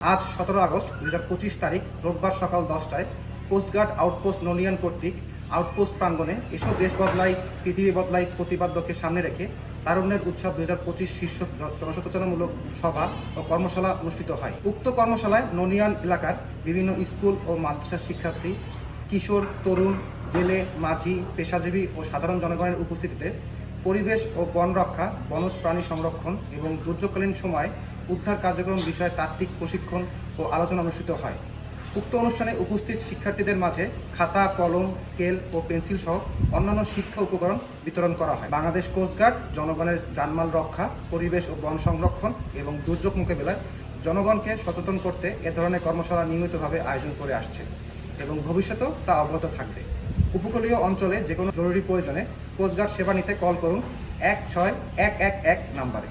আজ সতেরো আগস্ট দুই হাজার পঁচিশ তারিখ, রোববার সকাল দশটায় কোস্টগার্ড আউটপোস্ট নলিয়ান কর্তৃক আউটপোস্ট প্রাঙ্গণে এসব দেশ বদলাই পৃথিবী বদলাই প্রতিপাদ্যকে সামনে রেখে তারুণ্যের উৎসব দু হাজার পঁচিশ শীর্ষ জনসচেতনামূলক সভা ও কর্মশালা অনুষ্ঠিত হয়। উক্ত কর্মশালায় ননিয়ান এলাকার বিভিন্ন স্কুল ও মাদ্রাসার শিক্ষার্থী, কিশোর, তরুণ, জেলে, মাঝি, পেশাজীবী ও সাধারণ জনগণের উপস্থিতিতে পরিবেশ ও বন রক্ষা বনজ প্রাণী সংরক্ষণ এবং দুর্যোগকালীন সময় উদ্ধার কার্যক্রম বিষয়ে তাত্ত্বিক প্রশিক্ষণ ও আলোচনা অনুষ্ঠিত হয়। উক্ত অনুষ্ঠানে উপস্থিত শিক্ষার্থীদের মাঝে খাতা, কলম, স্কেল ও পেন্সিল সহ অন্যান্য শিক্ষা উপকরণ বিতরণ করা হয়। বাংলাদেশ কোস্টগার্ড জনগণের জানমাল রক্ষা, পরিবেশ ও বন সংরক্ষণ এবং দুর্যোগ মোকাবেলায় জনগণকে সচেতন করতে এ ধরনের কর্মশালা নিয়মিতভাবে আয়োজন করে আসছে এবং ভবিষ্যতেও তা অব্যাহত থাকবে। উপকূলীয় অঞ্চলে যে কোনো জরুরি প্রয়োজনে কোস্টগার্ড সেবা নিতে কল করুন এক ছয় এক এক এক নাম্বারে।